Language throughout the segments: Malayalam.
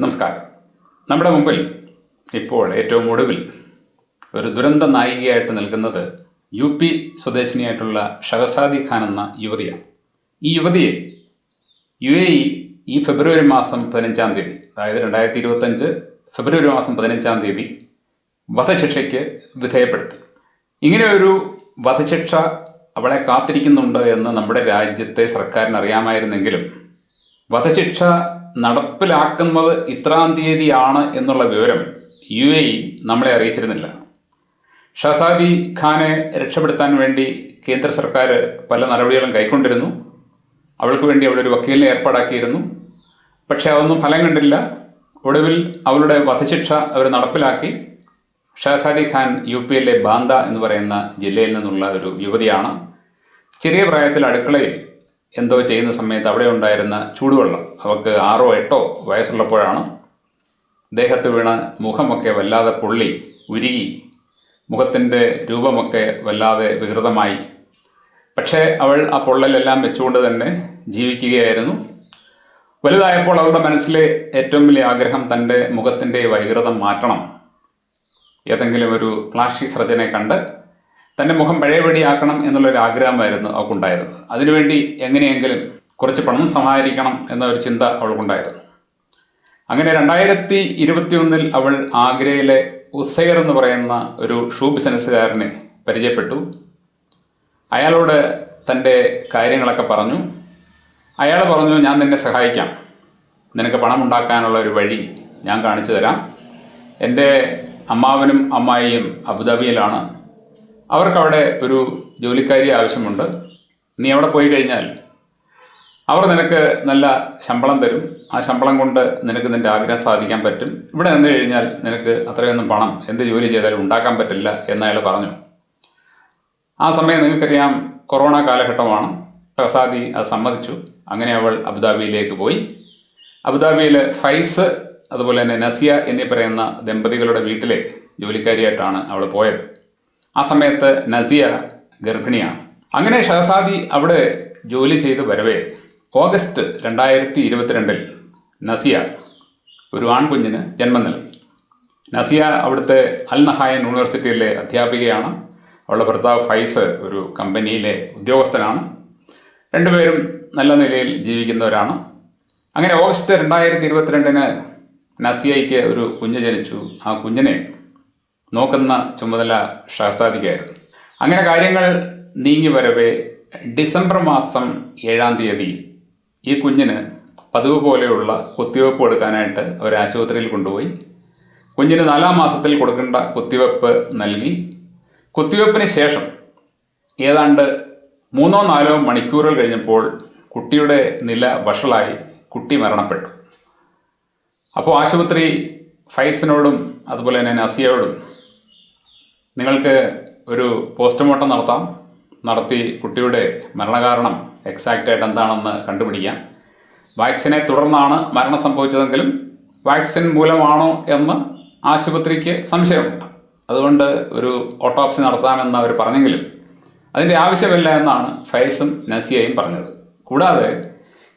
നമസ്കാരം. നമ്മുടെ മുമ്പിൽ ഇപ്പോൾ ഏറ്റവും ഒടുവിൽ ഒരു ദുരന്ത നായികയായിട്ട് നിൽക്കുന്നത് യു പി സ്വദേശിനിയായിട്ടുള്ള ഷഹസാദി ഖാൻ എന്ന യുവതിയാണ്. ഈ യുവതിയെ യു എ ഇ ഈ ഫെബ്രുവരി മാസം പതിനഞ്ചാം തീയതി അതായത് രണ്ടായിരത്തി ഇരുപത്തഞ്ച് ഫെബ്രുവരി മാസം പതിനഞ്ചാം തീയതി വധശിക്ഷയ്ക്ക് വിധേയപ്പെടുത്തി. ഇങ്ങനെ ഒരു വധശിക്ഷ അവളെ കാത്തിരിക്കുന്നുണ്ട് എന്ന് നമ്മുടെ രാജ്യത്തെ സർക്കാരിന് അറിയാമായിരുന്നെങ്കിലും വധശിക്ഷ നടപ്പിലാക്കുന്നത് ഇത്രാം തീയതിയാണ് എന്നുള്ള വിവരം യു എ ഇ നമ്മളെ അറിയിച്ചിരുന്നില്ല. ഷസാദി ഖാനെ രക്ഷപ്പെടുത്താൻ വേണ്ടി കേന്ദ്ര സർക്കാർ പല നടപടികളും കൈക്കൊണ്ടിരുന്നു. അവൾക്ക് വേണ്ടി അവിടെ ഒരു വക്കീലിനെ ഏർപ്പാടാക്കിയിരുന്നു. പക്ഷേ അതൊന്നും ഫലം കണ്ടില്ല. ഒടുവിൽ അവളുടെ വധശിക്ഷ അവർ നടപ്പിലാക്കി. ഷഹസാദി ഖാൻ യു പിയിലെ ബാന്ത എന്ന് പറയുന്ന ജില്ലയിൽ നിന്നുള്ള ഒരു യുവതിയാണ്. ചെറിയ പ്രായത്തിൽ അടുക്കളയിൽ എന്തോ ചെയ്യുന്ന സമയത്ത് അവിടെ ഉണ്ടായിരുന്ന ചൂടുവെള്ളം അവർക്ക് ആറോ എട്ടോ വയസ്സുള്ളപ്പോഴാണ് ദേഹത്ത് വീണ മുഖമൊക്കെ വല്ലാതെ പൊള്ളി ഉരുകി മുഖത്തിന്റെ രൂപമൊക്കെ വല്ലാതെ വികൃതമായി. പക്ഷേ അവൾ ആ പൊള്ളലെല്ലാം വെച്ചുകൊണ്ട് തന്നെ ജീവിക്കുകയായിരുന്നു. വലുതായപ്പോൾ അവളുടെ മനസ്സിലെ ഏറ്റവും വലിയ ആഗ്രഹം തന്റെ മുഖത്തിന്റെ വൈകൃതം മാറ്റണം. ഏതെങ്കിലും ഒരു പ്ലാസ്റ്റിക് സർജനെ കണ്ട് തന്റെ മുഖം പഴയപടിയാക്കണം എന്നുള്ളൊരു ആഗ്രഹമായിരുന്നു അവൾക്കുണ്ടായിരുന്നത്. അതിനുവേണ്ടി എങ്ങനെയെങ്കിലും കുറച്ച് പണം സമാഹരിക്കണം എന്ന ഒരു ചിന്ത അവൾക്കുണ്ടായിരുന്നു. അങ്ങനെ രണ്ടായിരത്തി ഇരുപത്തിയൊന്നിൽ അവൾ ആഗ്രയിലെ ഉസൈർ എന്ന് പറയുന്ന ഒരു ഷൂ ബിസിനസ്സുകാരനെ പരിചയപ്പെട്ടു. അയാളോട് തന്റെ കാര്യങ്ങളൊക്കെ പറഞ്ഞു. അയാൾ പറഞ്ഞു ഞാൻ നിന്നെ സഹായിക്കാം. നിനക്ക് പണം ഉണ്ടാക്കാനുള്ള ഒരു വഴി ഞാൻ കാണിച്ചു തരാം എന്റെ അമ്മാവനും അമ്മായിയും അബുദാബിയിലാണ്. അവർക്കവിടെ ഒരു ജോലിക്കാരി ആവശ്യമുണ്ട്. നീ അവിടെ പോയി കഴിഞ്ഞാൽ അവർ നിനക്ക് നല്ല ശമ്പളം തരും. ആ ശമ്പളം കൊണ്ട് നിനക്ക് നിന്റെ ആഗ്രഹം സാധിക്കാൻ പറ്റും. ഇവിടെ നിന്ന് കഴിഞ്ഞാൽ നിനക്ക് അത്രയൊന്നും പണം എന്ത് ജോലി ചെയ്താലും ഉണ്ടാക്കാൻ പറ്റില്ല എന്ന് അയാൾ പറഞ്ഞു. ആ സമയം നിങ്ങൾക്കറിയാം കൊറോണ കാലഘട്ടമാണ്. പ്രസാദി അത് സമ്മതിച്ചു. അങ്ങനെ അവൾ അബുദാബിയിലേക്ക് പോയി. അബുദാബിയിൽ ഫൈസ് അതുപോലെ തന്നെ നസിയ എന്നീ പറയുന്ന ദമ്പതികളുടെ വീട്ടിലെ ജോലിക്കാരിയായിട്ടാണ് അവൾ പോയത്. ആ സമയത്ത് നസിയ ഗർഭിണിയാണ്. അങ്ങനെ ഷഹസാദി അവിടെ ജോലി ചെയ്ത് വരവേ. ഓഗസ്റ്റ് രണ്ടായിരത്തി ഇരുപത്തിരണ്ടിൽ നസിയ ഒരു ആൺകുഞ്ഞിന് ജന്മം നൽകി. നസിയ അവിടുത്തെ അൽ നഹായൻ യൂണിവേഴ്സിറ്റിയിലെ അധ്യാപികയാണ്. അവളുടെ ഭർത്താവ് ഫൈസ് ഒരു കമ്പനിയിലെ ഉദ്യോഗസ്ഥനാണ്. രണ്ടുപേരും നല്ല നിലയിൽ ജീവിക്കുന്നവരാണ്. അങ്ങനെ ഓഗസ്റ്റ് രണ്ടായിരത്തി ഇരുപത്തിരണ്ടിന് നസിയയ്ക്ക് ഒരു കുഞ്ഞ് ജനിച്ചു. ആ കുഞ്ഞിനെ നോക്കുന്ന ചുമതല ഷഹസാദിക്കായിരുന്നു അങ്ങനെ കാര്യങ്ങൾ നീങ്ങി വരവേ ഡിസംബർ മാസം ഏഴാം തീയതി ഈ കുഞ്ഞിന് പതിവ് പോലെയുള്ള കുത്തിവെപ്പ് കൊടുക്കാനായിട്ട് അവർ ആശുപത്രിയിൽ കൊണ്ടുപോയി. കുഞ്ഞിന് നാലാം മാസത്തിൽ കൊടുക്കേണ്ട കുത്തിവെപ്പ് നൽകി. കുത്തിവെപ്പിന് ശേഷം ഏതാണ്ട് മൂന്നോ നാലോ മണിക്കൂറുകൾ കഴിഞ്ഞപ്പോൾ കുട്ടിയുടെ നില വഷളായി. കുട്ടി മരണപ്പെട്ടു. അപ്പോൾ ആശുപത്രി ഫൈസിനോടും അതുപോലെ തന്നെ നസിയോടും നിങ്ങൾക്ക് ഒരു പോസ്റ്റ്മോർട്ടം നടത്താം. നടത്തി കുട്ടിയുടെ മരണകാരണം എക്സാക്റ്റ് ആയിട്ട് എന്താണെന്ന് കണ്ടുപിടിക്കാം. വാക്സിനെ തുടർന്നാണ് മരണം സംഭവിച്ചതെങ്കിലും വാക്സിൻ മൂലമാണോ എന്ന് ആശുപത്രിക്ക് സംശയമുണ്ട്. അതുകൊണ്ട് ഒരു ഓട്ടോപ്സി നടത്താമെന്ന് അവർ പറഞ്ഞെങ്കിലും അതിന്റെ ആവശ്യമില്ല എന്നാണ് ഫൈസും നസിയയും പറഞ്ഞത്. കൂടാതെ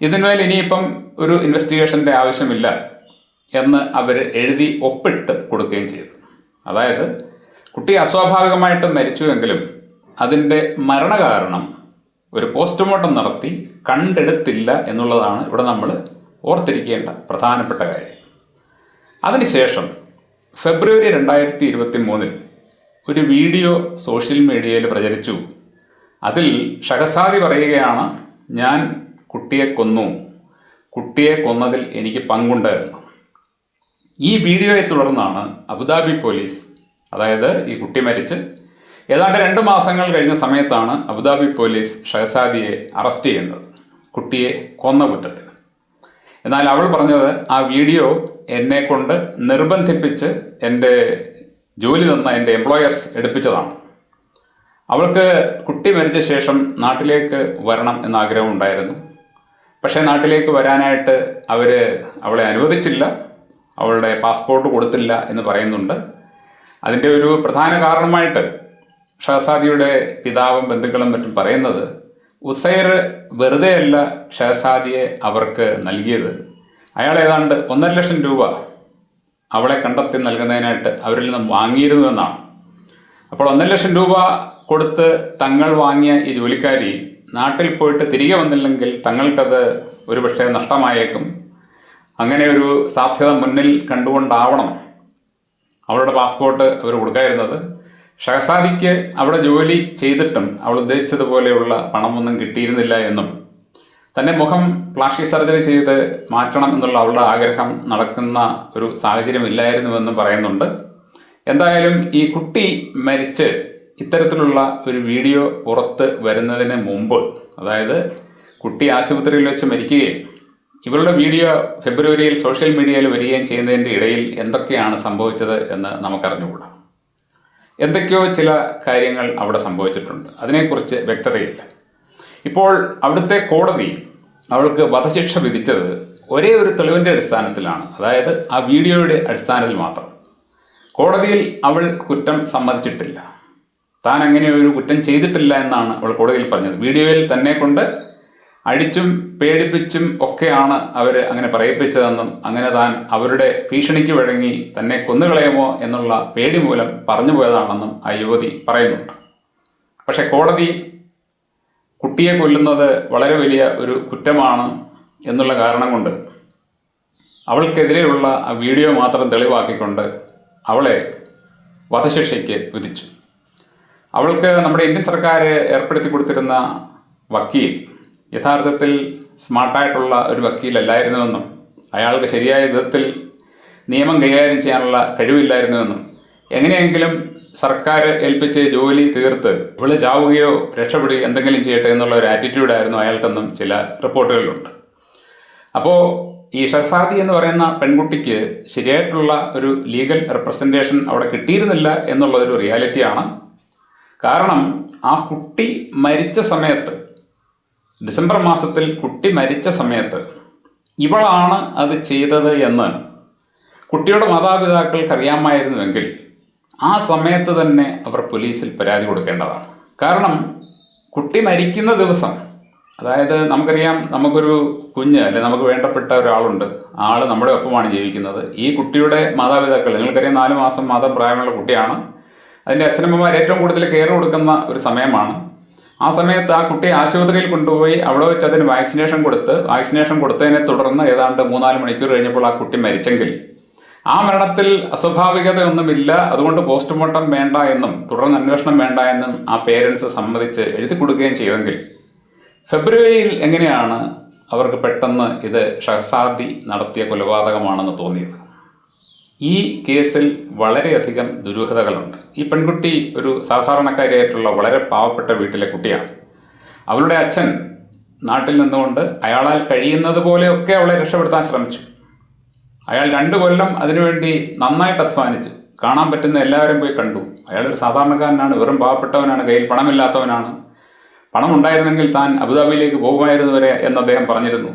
ഇതിന്മേൽ ഇനിയിപ്പം ഒരു ഇൻവെസ്റ്റിഗേഷന്റെ ആവശ്യമില്ല എന്ന് അവർ എഴുതി ഒപ്പിട്ട് കൊടുക്കുകയും ചെയ്തു. അതായത് കുട്ടി അസ്വാഭാവികമായിട്ട് മരിച്ചുവെങ്കിലും അതിന്റെ മരണകാരണം ഒരു പോസ്റ്റ്മോർട്ടം നടത്തി കണ്ടെടുത്തില്ല എന്നുള്ളതാണ് ഇവിടെ നമ്മൾ ഓർത്തിരിക്കേണ്ട പ്രധാനപ്പെട്ട കാര്യം. അതിനുശേഷം ഫെബ്രുവരി രണ്ടായിരത്തി ഇരുപത്തി മൂന്നിൽ ഒരു വീഡിയോ സോഷ്യൽ മീഡിയയിൽ പ്രചരിച്ചു. അതിൽ ഷഹസാദി പറയുകയാണ് ഞാൻ കുട്ടിയെ കൊന്നു. കുട്ടിയെ കൊന്നതിൽ എനിക്ക് പങ്കുണ്ട് ഈ വീഡിയോയെ തുടർന്നാണ് അബുദാബി പോലീസ് അതായത് ഈ കുട്ടി മരിച്ച്. ഏതാണ്ട് രണ്ട് മാസങ്ങൾ കഴിഞ്ഞ സമയത്താണ് അബുദാബി പോലീസ് ഷഹസാദിയെ അറസ്റ്റ് ചെയ്യുന്നത് കുട്ടിയെ കൊന്ന കുറ്റത്തിന് എന്നാൽ അവൾ പറഞ്ഞത് ആ വീഡിയോ എന്നെ കൊണ്ട് നിർബന്ധിപ്പിച്ച് എന്റെ ജോലി തന്ന എന്റെ എംപ്ലോയേഴ്സ് എടുപ്പിച്ചതാണ്. അവൾക്ക് കുട്ടി മരിച്ച ശേഷം നാട്ടിലേക്ക് വരണം എന്ന ആഗ്രഹം ഉണ്ടായിരുന്നു. പക്ഷേ നാട്ടിലേക്ക് വരാനായിട്ട് അവർ അവളെ അനുവദിച്ചില്ല അവളുടെ പാസ്പോർട്ട് കൊടുത്തില്ല എന്ന് പറയുന്നുണ്ട്. അതിന്റെ ഒരു പ്രധാന കാരണമായിട്ട് ഷഹസാദിയുടെ പിതാവും ബന്ധുക്കളും മറ്റും പറയുന്നത് ഉസൈർ വെറുതെയല്ല ഷഹസാദിയെ അവർക്ക് നൽകിയത്. അയാൾ ഏതാണ്ട് ഒന്നര ലക്ഷം രൂപ അവളെ കണ്ടെത്തി നൽകുന്നതിനായിട്ട് അവരിൽ നിന്നും വാങ്ങിയിരുന്നു എന്നാണ്. അപ്പോൾ ഒന്നര ലക്ഷം രൂപ കൊടുത്ത് തങ്ങൾ വാങ്ങിയ ഈ ജോലിക്കാരി നാട്ടിൽ പോയിട്ട് തിരികെ വന്നില്ലെങ്കിൽ തങ്ങൾക്കത് ഒരുപക്ഷെ നഷ്ടമായേക്കും. അങ്ങനെ ഒരു സാധ്യത മുന്നിൽ കണ്ടുകൊണ്ടാവണം അവളുടെ പാസ്പോർട്ട് അവർ കൊടുക്കാതിരുന്നത്. ഷഹസാദിക്ക് അവിടെ ജോലി ചെയ്തിട്ടും അവൾ ഉദ്ദേശിച്ചതുപോലെയുള്ള പണമൊന്നും കിട്ടിയിരുന്നില്ല എന്നും. തന്റെ മുഖം പ്ലാസ്റ്റിക് സർജറി ചെയ്ത് മാറ്റണം എന്നുള്ള അവളുടെ ആഗ്രഹം നടക്കുന്ന ഒരു സാഹചര്യം ഇല്ലായിരുന്നുവെന്നും പറയുന്നുണ്ട്. എന്തായാലും ഈ കുട്ടി മരിച്ച് ഇത്തരത്തിലുള്ള ഒരു വീഡിയോ പുറത്ത് വരുന്നതിന് മുമ്പ് അതായത് കുട്ടി ആശുപത്രിയിൽ വെച്ച് മരിക്കുകയും ഇവരുടെ വീഡിയോ ഫെബ്രുവരിയിൽ സോഷ്യൽ മീഡിയയിൽ വരികയും ചെയ്യുന്നതിന്റെ ഇടയിൽ എന്തൊക്കെയാണ് സംഭവിച്ചത് എന്ന് നമുക്കറിഞ്ഞുകൂടാ. എന്തൊക്കെയോ ചില കാര്യങ്ങൾ അവിടെ സംഭവിച്ചിട്ടുണ്ട്. അതിനെക്കുറിച്ച് വ്യക്തതയില്ല. ഇപ്പോൾ അവിടുത്തെ കോടതി അവൾക്ക് വധശിക്ഷ വിധിച്ചത് ഒരേ ഒരു തെളിവിന്റെ അടിസ്ഥാനത്തിലാണ്. അതായത് ആ വീഡിയോയുടെ അടിസ്ഥാനത്തിൽ മാത്രം. കോടതിയിൽ അവൾ കുറ്റം സമ്മതിച്ചിട്ടില്ല. താൻ അങ്ങനെ ഒരു കുറ്റം ചെയ്തിട്ടില്ല എന്നാണ് അവൾ കോടതിയിൽ പറഞ്ഞത്. വീഡിയോയിൽ തന്നെ കൊണ്ട് അടിച്ചും പേടിപ്പിച്ചും ഒക്കെയാണ് അവർ അങ്ങനെ പറയിപ്പിച്ചതെന്നും അങ്ങനെ താൻ അവരുടെ ഭീഷണിക്ക് വഴങ്ങി തന്നെ കൊന്നുകളയുമോ എന്നുള്ള പേടി മൂലം പറഞ്ഞു പോയതാണെന്നും ആ യുവതി പറയുന്നുണ്ട്. പക്ഷെ കോടതി കുട്ടിയെ കൊല്ലുന്നത് വളരെ വലിയ ഒരു കുറ്റമാണ് എന്നുള്ള കാരണം കൊണ്ട് അവൾക്കെതിരെയുള്ള ആ വീഡിയോ മാത്രം തെളിവാക്കിക്കൊണ്ട് അവളെ വധശിക്ഷയ്ക്ക് വിധിച്ചു. അവൾക്ക് നമ്മുടെ ഇന്ത്യൻ സർക്കാർ ഏർപ്പെടുത്തി കൊടുത്തിരുന്ന വക്കീൽ യഥാർത്ഥത്തിൽ സ്മാർട്ടായിട്ടുള്ള ഒരു വക്കീലല്ലായിരുന്നുവെന്നും അയാൾക്ക് ശരിയായ വിധത്തിൽ നിയമം കൈകാര്യം ചെയ്യാനുള്ള കഴിവില്ലായിരുന്നുവെന്നും എങ്ങനെയെങ്കിലും സർക്കാർ ഏൽപ്പിച്ച് ജോലി തീർത്ത് ഇവൾ ചാവുകയോ രക്ഷപ്പെടുകയോ എന്തെങ്കിലും ചെയ്യട്ടെ എന്നുള്ള ഒരു ആറ്റിറ്റ്യൂഡായിരുന്നു അയാൾക്കെന്നും ചില റിപ്പോർട്ടുകളിലുണ്ട്. അപ്പോൾ ഈ ഷഹസാദി എന്ന് പറയുന്ന പെൺകുട്ടിക്ക് ശരിയായിട്ടുള്ള ഒരു ലീഗൽ റെപ്രസെന്റേഷൻ അവിടെ കിട്ടിയിരുന്നില്ല എന്നുള്ളതൊരു റിയാലിറ്റിയാണ്. കാരണം ആ കുട്ടി മരിച്ച സമയത്ത് ഡിസംബർ മാസത്തിൽ കുട്ടി മരിച്ച സമയത്ത് ഇവളാണ് അത് ചെയ്തത് എന്ന് കുട്ടിയുടെ മാതാപിതാക്കൾക്ക് അറിയാമായിരുന്നുവെങ്കിൽ ആ സമയത്ത് തന്നെ അവർ പോലീസിൽ പരാതി കൊടുക്കേണ്ടതാണ്. കാരണം കുട്ടി മരിക്കുന്ന ദിവസം അതായത് നമുക്കറിയാം നമുക്കൊരു കുഞ്ഞ് അല്ലെ നമുക്ക് വേണ്ടപ്പെട്ട ഒരാളുണ്ട്. ആൾ നമ്മുടെ ഒപ്പമാണ് ജീവിക്കുന്നത്. ഈ കുട്ടിയുടെ മാതാപിതാക്കൾ നിങ്ങൾക്കറിയാം നാല് മാസം മാതം പ്രായമുള്ള കുട്ടിയാണ്. അതിന്റെ അച്ഛനമ്മമാർ ഏറ്റവും കൂടുതൽ കെയർ കൊടുക്കുന്ന ഒരു സമയമാണ്. ആ സമയത്ത് ആ കുട്ടിയെ ആശുപത്രിയിൽ കൊണ്ടുപോയി അവിടെ വെച്ച് അതിന് വാക്സിനേഷൻ കൊടുത്ത് വാക്സിനേഷൻ കൊടുത്തതിനെ തുടർന്ന് ഏതാണ്ട് മൂന്നാൽ മണിക്കൂർ കഴിഞ്ഞപ്പോൾ ആ കുട്ടി മരിച്ചെങ്കിൽ. ആ മരണത്തിൽ അസ്വാഭാവികതയൊന്നുമില്ല. അതുകൊണ്ട് പോസ്റ്റ്മോർട്ടം വേണ്ട എന്നും തുടർന്ന് അന്വേഷണം വേണ്ട എന്നും ആ പേരൻസ് സമ്മതിച്ച് എഴുതി കൊടുക്കുകയും ചെയ്തെങ്കിൽ. ഫെബ്രുവരിയിൽ എങ്ങനെയാണ് അവർക്ക് പെട്ടെന്ന് ഇത് ഷഹസാദി നടത്തിയ കൊലപാതകമാണെന്ന് തോന്നിയത്? ഈ കേസിൽ വളരെയധികം ദുരൂഹതകളുണ്ട്. ഈ പെൺകുട്ടി ഒരു സാധാരണക്കാരിയായിട്ടുള്ള വളരെ പാവപ്പെട്ട വീട്ടിലെ കുട്ടിയാണ്. അവളുടെ അച്ഛൻ നാട്ടിൽ നിന്നുകൊണ്ട് അയാളാൽ കഴിയുന്നത് പോലെയൊക്കെ അവളെ രക്ഷപ്പെടുത്താൻ ശ്രമിച്ചു. അയാൾ രണ്ട് കൊല്ലം അതിനുവേണ്ടി നന്നായിട്ട് അധ്വാനിച്ചു. കാണാൻ പറ്റുന്ന എല്ലാവരും പോയി കണ്ടു. അയാളൊരു സാധാരണക്കാരനാണ് വെറും പാവപ്പെട്ടവനാണ് കയ്യിൽ പണമില്ലാത്തവനാണ്. പണം ഉണ്ടായിരുന്നെങ്കിൽ താൻ അബുദാബിയിലേക്ക് പോകുമായിരുന്നു വരെ എന്ന് അദ്ദേഹം പറഞ്ഞിരുന്നു.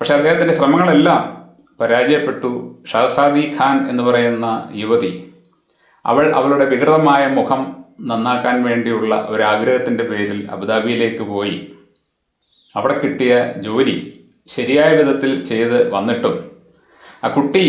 പക്ഷേ അദ്ദേഹത്തിന്റെ ശ്രമങ്ങളെല്ലാം പരാജയപ്പെട്ടു. ഷഹസാദി ഖാൻ എന്ന് പറയുന്ന യുവതി അവൾ അവളുടെ വികൃതമായ മുഖം നന്നാക്കാൻ വേണ്ടിയുള്ള ഒരാഗ്രഹത്തിന്റെ പേരിൽ അബുദാബിയിലേക്ക് പോയി. അവിടെ കിട്ടിയ ജോലി ശരിയായ വിധത്തിൽ ചെയ്ത് വന്നിട്ടും ആ കുട്ടി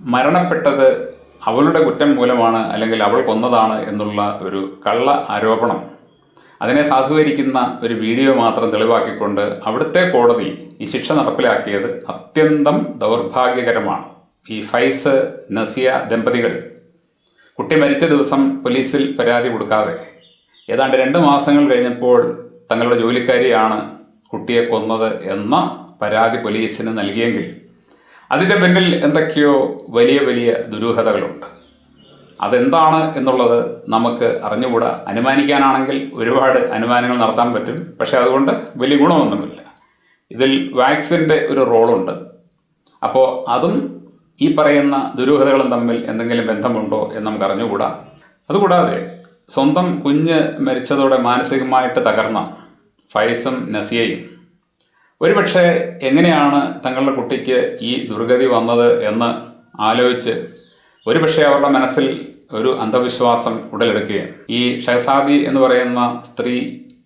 മരണപ്പെട്ടത് അവളുടെ കുറ്റം മൂലമാണ് അല്ലെങ്കിൽ അവൾ കൊന്നതാണ് എന്നുള്ള ഒരു കള്ള ആരോപണം അതിനെ സാധൂകരിക്കുന്ന ഒരു വീഡിയോ മാത്രം തെളിവാക്കിക്കൊണ്ട് അവിടുത്തെ കോടതി ഈ ശിക്ഷ നടപ്പിലാക്കിയത് അത്യന്തം ദൗർഭാഗ്യകരമാണ്. ഈ ഫൈസ് നസിയ ദമ്പതികൾ കുട്ടി മരിച്ച ദിവസം പോലീസിൽ പരാതി കൊടുക്കാതെ ഏതാണ്ട് രണ്ട് മാസങ്ങൾ കഴിഞ്ഞപ്പോൾ തങ്ങളുടെ ജോലിക്കാരിയാണ് കുട്ടിയെ കൊന്നത് എന്ന പരാതി പോലീസിന് നൽകിയെങ്കിൽ അതിന്റെ പിന്നിൽ എന്തൊക്കെയോ വലിയ വലിയ ദുരൂഹതകളുണ്ട്. അതെന്താണ് എന്നുള്ളത് നമുക്ക് അറിഞ്ഞുകൂടാ. അനുമാനിക്കാനാണെങ്കിൽ ഒരുപാട് അനുമാനങ്ങൾ നടത്താൻ പറ്റും. പക്ഷേ അതുകൊണ്ട് വലിയ ഗുണമൊന്നുമില്ല. ഇതിൽ വാക്സിന്റെ ഒരു റോളുണ്ട്. അപ്പോൾ അതും ഈ പറയുന്ന ദുരൂഹതകളും തമ്മിൽ എന്തെങ്കിലും ബന്ധമുണ്ടോ എന്ന് നമുക്ക് അറിഞ്ഞുകൂടാ. അതുകൂടാതെ സ്വന്തം കുഞ്ഞ് മരിച്ചതോടെ മാനസികമായിട്ട് തകർന്ന ഫൈസും നസിയയും. ഒരുപക്ഷെ എങ്ങനെയാണ് തങ്ങളുടെ കുട്ടിക്ക് ഈ ദുർഗതി വന്നത് എന്ന് ആലോചിച്ച് ഒരുപക്ഷെ അവരുടെ മനസ്സിൽ ഒരു അന്ധവിശ്വാസം ഉടലെടുക്കുകയാണ്. ഈ ഷഹസാദി എന്ന് പറയുന്ന സ്ത്രീ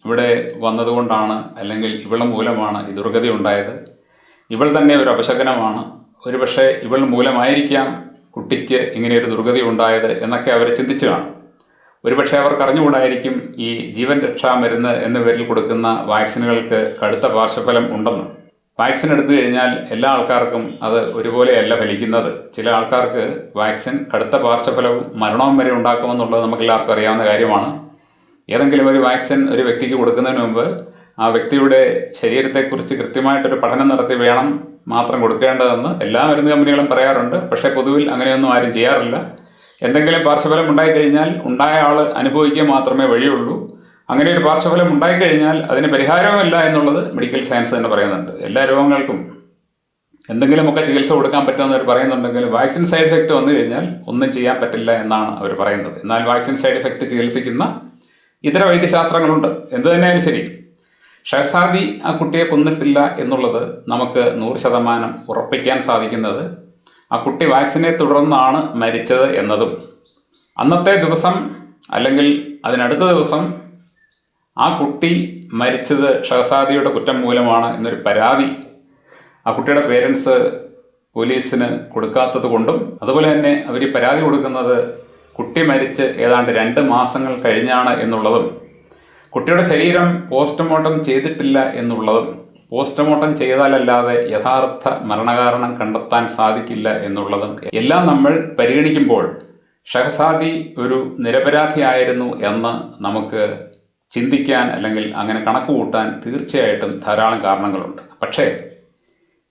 ഇവിടെ വന്നതുകൊണ്ടാണ് അല്ലെങ്കിൽ ഇവൾ മൂലമാണ് ഈ ദുർഗതി ഉണ്ടായത്. ഇവൾ തന്നെ ഒരു അപശകനമാണ്. ഒരുപക്ഷെ ഇവൾ മൂലമായിരിക്കാം കുട്ടിക്ക് ഇങ്ങനെ ഒരു ദുർഗതി ഉണ്ടായത് എന്നൊക്കെ അവർ ചിന്തിച്ചു കാണും. ഒരുപക്ഷെ അവർക്ക് അറിഞ്ഞുകൂടായിരിക്കും ഈ ജീവൻ രക്ഷാ മരുന്ന് എന്ന പേരിൽ കൊടുക്കുന്ന വാക്സിനുകൾക്ക് കടുത്ത പാർശ്വഫലം ഉണ്ടെന്ന്. വാക്സിൻ എടുത്തു കഴിഞ്ഞാൽ എല്ലാ ആൾക്കാർക്കും അത് ഒരുപോലെയല്ല ഫലിക്കുന്നത്. ചില ആൾക്കാർക്ക് വാക്സിൻ കടുത്ത പാർശ്വഫലവും മരണവും വരെ ഉണ്ടാക്കുമെന്നുള്ളത് നമുക്കെല്ലാവർക്കും അറിയാവുന്ന കാര്യമാണ്. ഏതെങ്കിലും ഒരു വാക്സിൻ ഒരു വ്യക്തിക്ക് കൊടുക്കുന്നതിന് മുമ്പ് ആ വ്യക്തിയുടെ ശരീരത്തെക്കുറിച്ച് കൃത്യമായിട്ടൊരു പഠനം നടത്തി വേണം മാത്രം കൊടുക്കേണ്ടതെന്ന് എല്ലാ മരുന്ന് കമ്പനികളും പറയാറുണ്ട്. പക്ഷേ പൊതുവിൽ അങ്ങനെയൊന്നും ആരും ചെയ്യാറില്ല. എന്തെങ്കിലും പാർശ്വഫലം ഉണ്ടായിക്കഴിഞ്ഞാൽ ഉണ്ടായ ആൾ അനുഭവിക്കുക മാത്രമേ വഴിയുള്ളൂ. അങ്ങനെ ഒരു പാർശ്വഫലം ഉണ്ടായിക്കഴിഞ്ഞാൽ അതിന് പരിഹാരവുമില്ല എന്നുള്ളത് മെഡിക്കൽ സയൻസ് തന്നെ പറയുന്നുണ്ട്. എല്ലാ രോഗങ്ങൾക്കും എന്തെങ്കിലുമൊക്കെ ചികിത്സ കൊടുക്കാൻ പറ്റുമെന്ന് അവർ പറയുന്നുണ്ടെങ്കിൽ വാക്സിൻ സൈഡ് എഫക്റ്റ് വന്നു കഴിഞ്ഞാൽ ഒന്നും ചെയ്യാൻ പറ്റില്ല എന്നാണ് അവർ പറയുന്നത്. എന്നാൽ വാക്സിൻ സൈഡ് എഫക്റ്റ് ചികിത്സിക്കുന്ന ഇതര വൈദ്യശാസ്ത്രങ്ങളുണ്ട്. എന്ത് തന്നെയായാലും ശരി. ഷഹസാദി ആ കുട്ടിയെ കൊന്നിട്ടില്ല എന്നുള്ളത് നമുക്ക് നൂറ് ശതമാനം ഉറപ്പിക്കാൻ സാധിക്കുന്നത് ആ കുട്ടി വാക്സിനെ തുടർന്നാണ് മരിച്ചത് എന്നതും. അന്നത്തെ ദിവസം അല്ലെങ്കിൽ അതിനടുത്ത ദിവസം ആ കുട്ടി മരിച്ചത് ഷഹസാദിയുടെ കുറ്റം മൂലമാണ് എന്നൊരു പരാതി ആ കുട്ടിയുടെ പേരൻസ് പോലീസിന് കൊടുക്കാത്തത് കൊണ്ടും അതുപോലെ തന്നെ അവർ പരാതി കൊടുക്കുന്നത് കുട്ടി മരിച്ച് ഏതാണ്ട് രണ്ട് മാസങ്ങൾ കഴിഞ്ഞാണ് എന്നുള്ളതും കുട്ടിയുടെ ശരീരം പോസ്റ്റ്മോർട്ടം ചെയ്തിട്ടില്ല എന്നുള്ളതും പോസ്റ്റ്മോർട്ടം ചെയ്താലല്ലാതെ യഥാർത്ഥ മരണകാരണം കണ്ടെത്താൻ സാധിക്കില്ല എന്നുള്ളതും എല്ലാം നമ്മൾ പരിഗണിക്കുമ്പോൾ ഷഹസാദി ഒരു നിരപരാധിയായിരുന്നു എന്ന് നമുക്ക് ചിന്തിക്കാൻ അല്ലെങ്കിൽ അങ്ങനെ കണക്ക് കൂട്ടാൻ തീർച്ചയായിട്ടും ധാരാളം കാരണങ്ങളുണ്ട്. പക്ഷേ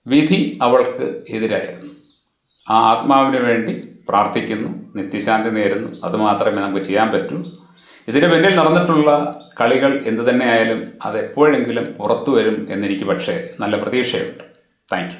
വിധി അവൾക്ക് എതിരായിരുന്നു. ആ ആത്മാവിന് വേണ്ടി പ്രാർത്ഥിക്കുന്നു നിത്യശാന്തി നേരുന്നു. അതുമാത്രമേ നമുക്ക് ചെയ്യാൻ പറ്റൂ. ഇതിന് പിന്നിൽ നടന്നിട്ടുള്ള കളികൾ എന്തു തന്നെയായാലും അത് എപ്പോഴെങ്കിലും പുറത്തു വരും എന്നെനിക്ക് പക്ഷേ നല്ല പ്രതീക്ഷയുണ്ട്. താങ്ക്